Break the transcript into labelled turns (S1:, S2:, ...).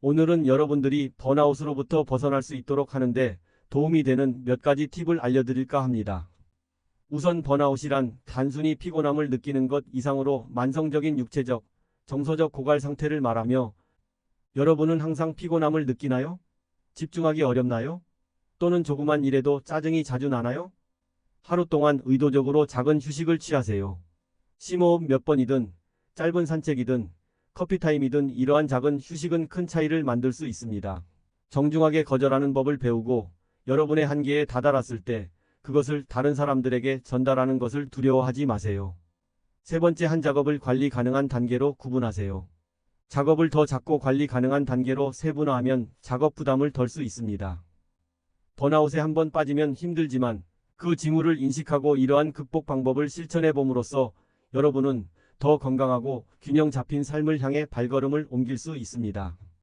S1: 오늘은 여러분들이 번아웃으로부터 벗어날 수 있도록 하는데 도움이 되는 몇 가지 팁을 알려드릴까 합니다. 우선 번아웃이란 단순히 피곤함을 느끼는 것 이상으로 만성적인 육체적, 정서적 고갈 상태를 말하며 여러분은 항상 피곤함을 느끼나요? 집중하기 어렵나요? 또는 조그만 일에도 짜증이 자주 나나요? 하루 동안 의도적으로 작은 휴식을 취하세요. 심호흡 몇 번이든 짧은 산책이든 커피타임이든 이러한 작은 휴식은 큰 차이를 만들 수 있습니다. 정중하게 거절하는 법을 배우고 여러분의 한계에 다다랐을 때 그것을 다른 사람들에게 전달하는 것을 두려워하지 마세요. 세 번째 한 작업을 관리 가능한 단계로 구분하세요. 작업을 더 작고 관리 가능한 단계로 세분화하면 작업 부담을 덜 수 있습니다. 번아웃에 한번 빠지면 힘들지만 그 징후를 인식하고 이러한 극복 방법을 실천해 봄으로써 여러분은 더 건강하고 균형 잡힌 삶을 향해 발걸음을 옮길 수 있습니다.